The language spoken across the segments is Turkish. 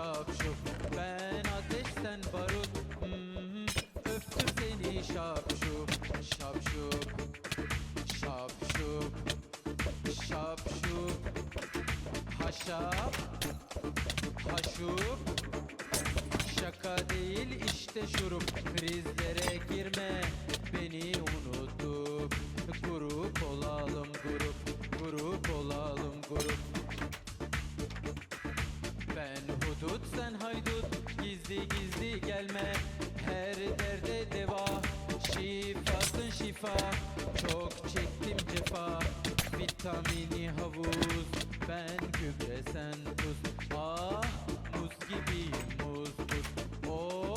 Seni şapşup Ben ateş sen barut hmm, Öptüm seni şapşup Şapşup Şapşup Şapşup Haşap Haşup Şaka değil işte şurup. Krizlere girme beni Gizli gizli gelme. Her derde deva. Şifasın şifa. Çok çektim cefa. Vitamini havuz. Ben gübre sen tuz. Ah muz gibiyim muz muz Oh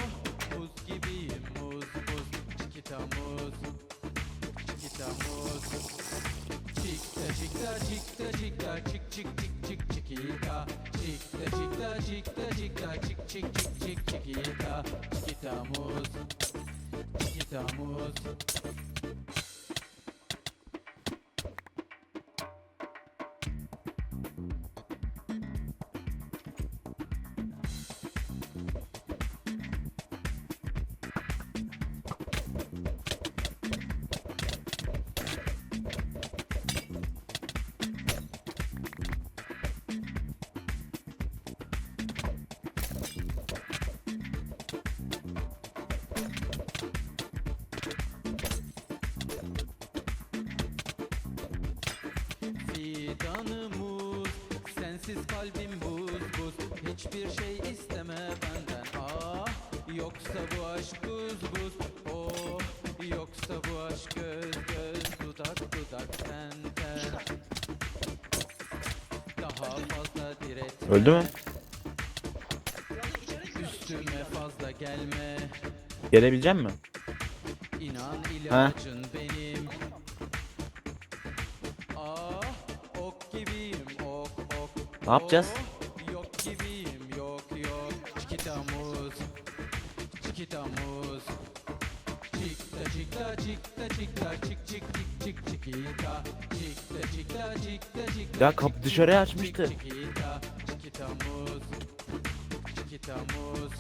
muz gibiyim muz muz Çikita muz. Çikita muz. Çikta çikta çikta çikta. Çik çik çik çik çikita çikta çikta çik çik çik çik çikita Çikita muz. Çikita muz sensiz kalbim buz buz Hiçbir şey isteme benden. Ah Yoksa bu aşk buz buz. Oh Yoksa bu aşk göz göz dudak dudak ten ten Daha fazla diretme. Öldü mü? Üstüme fazla gelme. Gelebilecek mi? İnan ilacın benim. Ah ok gibiyim Ne yapacağız? Yok gibiyim yok yok Çikita muz Çikita muz Çikta çikta çikta çikta çik çik çik çik çikita Çikta çikta çikta çikta Ya kapı dışarıya açmıştı. Çikita çikita muz Çikita muz